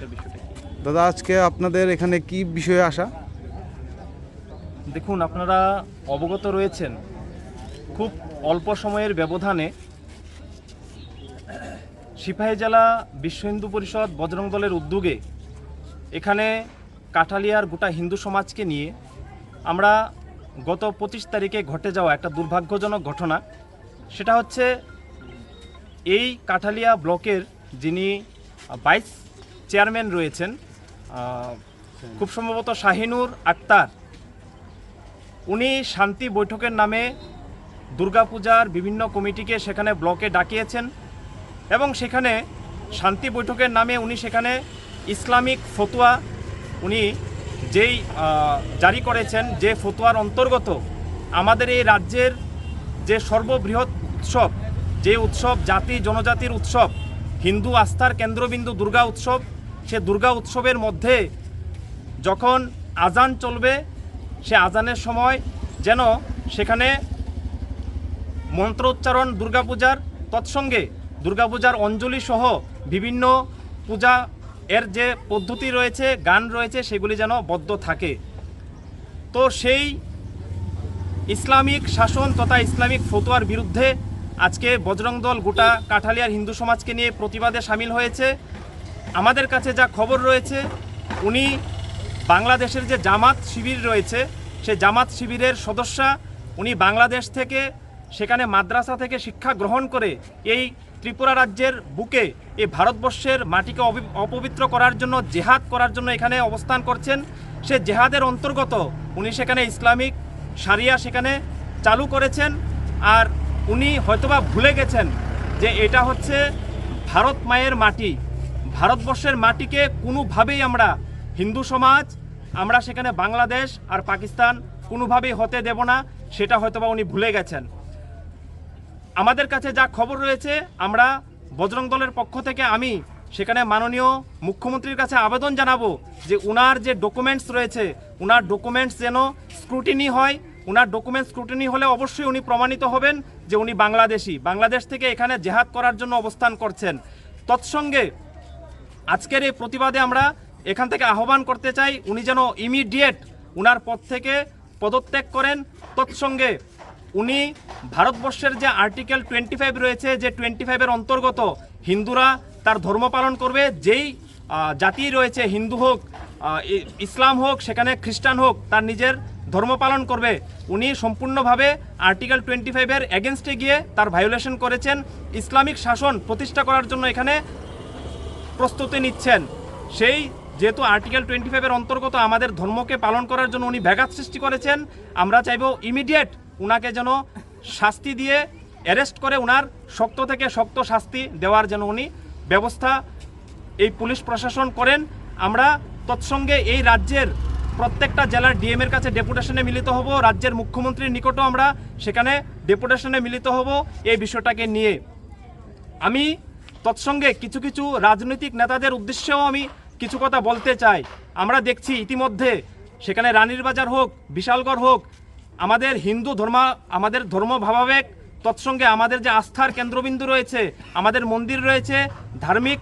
আজকের বিষয়টা কি? দাদা আজকে আপনাদের এখানে কি বিষয়ে আসা দেখুন আপনারা অবগত রয়েছেন খুব অল্প সময়ের ব্যবধানে সিপাহী জেলা বিশ্ব হিন্দু পরিষদ বজরং দলের উদ্যোগে এখানে কাঠালিয়ার গোটা হিন্দু সমাজকে নিয়ে আমরা গত পঁচিশ তারিখে ঘটে যাওয়া একটা দুর্ভাগ্যজনক ঘটনা। সেটা হচ্ছে এই কাঠালিয়া ব্লকের যিনি ভাইস চেয়ারম্যান রয়েছেন খুব সম্ভবত শাহিনুর আক্তার। উনি শান্তি বৈঠকের নামে দুর্গাপূজার বিভিন্ন কমিটিকে সেখানে ব্লকে ডাকিয়েছেন এবং সেখানে শান্তি বৈঠকের নামে উনি সেখানে ইসলামিক ফতোয়া উনি যেই জারি করেছেন, যে ফতোয়ার অন্তর্গত আমাদের এই রাজ্যের যে সর্ববৃহৎ উৎসব, যে উৎসব, জাতি জনজাতির উৎসব, হিন্দু আস্থার কেন্দ্রবিন্দু দুর্গা উৎসব সে দুর্গা উৎসবের মধ্যে যখন আজান চলবে, সে আজানের সময় যেন সেখানে মন্ত্রোচ্চারণ, দুর্গাপূজার তৎসঙ্গে দুর্গাপূজার অঞ্জলি সহ বিভিন্ন পূজা এর যে পদ্ধতি রয়েছে, গান রয়েছে, সেগুলি যেন বদ্ধ থাকে। তো সেই ইসলামিক শাসন তথা ইসলামিক ফতোয়ার বিরুদ্ধে আজকে বজরং দল গোটা কাঠালিয়ার হিন্দু সমাজকে নিয়ে প্রতিবাদে সামিল হয়েছে। আমাদের কাছে যা খবর রয়েছে, উনি বাংলাদেশের যে জামাত শিবির রয়েছে, সে জামাত শিবিরের সদস্যা, উনি বাংলাদেশ থেকে সেখানে মাদ্রাসা থেকে শিক্ষা গ্রহণ করে এই ত্রিপুরা রাজ্যের বুকে, এই ভারতবর্ষের মাটিকে অপবিত্র করার জন্য, জেহাদ করার জন্য এখানে অবস্থান করছেন। সে জেহাদের অন্তর্গত উনি সেখানে ইসলামিক সারিয়া সেখানে চালু করেছেন আর উনি হয়তোবা ভুলে গেছেন যে এটা হচ্ছে ভারত মায়ের মাটি। ভারতবর্ষের মাটিকে কোনোভাবেই আমরা হিন্দু সমাজ, আমরা সেখানে বাংলাদেশ আর পাকিস্তান কোনোভাবেই হতে দেব না, সেটা হয়তোবা উনি ভুলে গেছেন। আমাদের কাছে যা খবর রয়েছে, আমরা বজরং দলের পক্ষ থেকে আমি সেখানে মাননীয় মুখ্যমন্ত্রীর কাছে আবেদন জানাব যে উনার যে ডকুমেন্টস রয়েছে, উনার ডকুমেন্টস যেন স্ক্রুটিনি হয়। উনার ডকুমেন্টস স্ক্রুটিনি হলে অবশ্যই উনি প্রমাণিত হবেন যে উনি বাংলাদেশি। বাংলাদেশ থেকে এখানে জেহাদ করার জন্য অবস্থান করছেন। তৎসঙ্গে আজকের এই প্রতিবাদে আমরা এখান থেকে আহ্বান করতে চাই, উনি যেন ইমিডিয়েট উনার পদ থেকে পদত্যাগ করেন। তৎসঙ্গে উনি ভারতবর্ষের যে আর্টিকেল টোয়েন্টি ফাইভ রয়েছে, যে টোয়েন্টি ফাইভের অন্তর্গত হিন্দুরা তার ধর্ম পালন করবে, যেই জাতি রয়েছে, হিন্দু হোক ইসলাম হোক, সেখানে খ্রিস্টান হোক, তার নিজের ধর্ম পালন করবে। উনি সম্পূর্ণভাবে আর্টিকেল টোয়েন্টি ফাইভের এগেনস্টে গিয়ে তার ভায়োলেশন করেছেন। ইসলামিক শাসন প্রতিষ্ঠা করার জন্য এখানে প্রস্তুতি নিচ্ছেন। সেই যেহেতু আর্টিকেল টোয়েন্টি ফাইভের অন্তর্গত আমাদের ধর্মকে পালন করার জন্য উনি ব্যাঘাত সৃষ্টি করেছেন, আমরা চাইব ইমিডিয়েট উনাকে যেন শাস্তি দিয়ে অ্যারেস্ট করে উনার শক্ত থেকে শক্ত শাস্তি দেওয়ার যেন উনি ব্যবস্থা এই পুলিশ প্রশাসন করেন। আমরা তৎসঙ্গে এই রাজ্যের প্রত্যেকটা জেলার ডিএম এর কাছে ডেপুটেশনে মিলিত হব, রাজ্যের মুখ্যমন্ত্রীর নিকটও আমরা সেখানে ডেপুটেশনে মিলিত হব এই বিষয়টাকে নিয়ে। আমি তৎসঙ্গে কিছু কিছু রাজনৈতিক নেতাদের উদ্দেশ্যেও আমি কিছু কথা বলতে চাই। আমরা দেখছি ইতিমধ্যে সেখানে রানীর বাজার হোক, বিশালগড় হোক, আমাদের হিন্দু ধর্ম, আমাদের ধর্ম ভাবাবেগ, তৎসঙ্গে আমাদের যে আস্থার কেন্দ্রবিন্দু রয়েছে, আমাদের মন্দির রয়েছে, ধার্মিক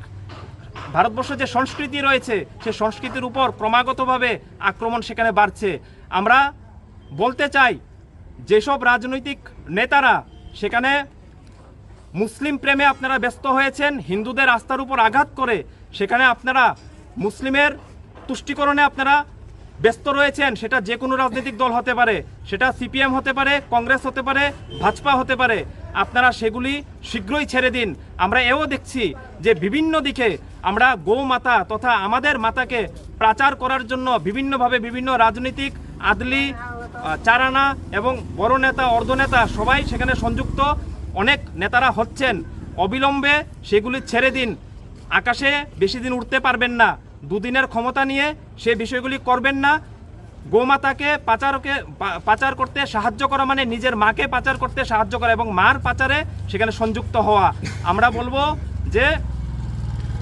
ভারতবর্ষের যে সংস্কৃতি রয়েছে সে সংস্কৃতির উপর ক্রমাগতভাবে আক্রমণ সেখানে বাড়ছে। আমরা বলতে চাই, যেসব রাজনৈতিক নেতারা সেখানে মুসলিম প্রেমে আপনারা ব্যস্ত হয়েছেন, হিন্দুদের আস্থার উপর আঘাত করে, সেখানে আপনারা মুসলিমের তুষ্টিকরণে আপনারা ব্যস্ত রয়েছেন, সেটা যে কোনো রাজনৈতিক দল হতে পারে, সেটা সিপিএম হতে পারে, কংগ্রেস হতে পারে, ভাজপা হতে পারে, আপনারা সেগুলি শীঘ্রই ছেড়ে দিন। আমরা এও দেখছি যে বিভিন্ন দিকে আমরা গৌ মাতা তথা আমাদের মাতাকে প্রচার করার জন্য বিভিন্নভাবে বিভিন্ন রাজনৈতিক আদলি চারানা এবং বড় নেতা, অর্ধনেতা সবাই সেখানে সংযুক্ত। অনেক নেতারা হচ্ছেন, অবিলম্বে সেগুলি ছেড়ে দিন। আকাশে বেশি দিন উঠতে পারবেন না। দুদিনের ক্ষমতা নিয়ে সে বিষয়গুলি করবেন না। গোমাতাকে পাচারকে পাচার করতে সাহায্য করা মানে নিজের মাকে পাচার করতে সাহায্য করা এবং মার পাচারে সেখানে সংযুক্ত হওয়া। আমরা বলব যে,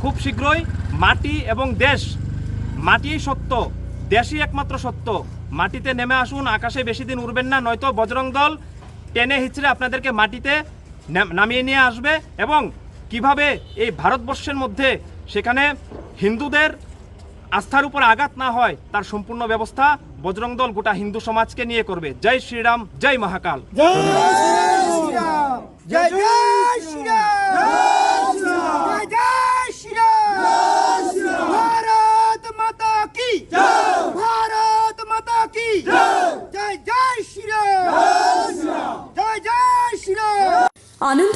খুব শীঘ্রই মাটি এবং দেশ, মাটিই সত্য, দেশই একমাত্র সত্য। মাটিতে নেমে আসুন, আকাশে বেশি দিন উড়বেন না, নয়তো বজরং দল টেনে হিচড়ে আপনাদেরকে মাটিতে নাম- নামিয়ে নিয়ে আসবে এবং কীভাবে এই ভারতবর্ষের মধ্যে সেখানে হিন্দুদের আস্থার উপর আঘাত না হয়, তার সম্পূর্ণ ব্যবস্থা বজরং দল গোটা হিন্দু সমাজকে নিয়ে করবে। জয় শ্রীরাম, জয় মহাকাল জয় জয় শ্রীরাম জয় জয় শ্রীরাম ভারত মাতা কি ভারত মাতা কি জয় জয় শ্রীরাম জয় জয় শ্রীরাম আনন্দ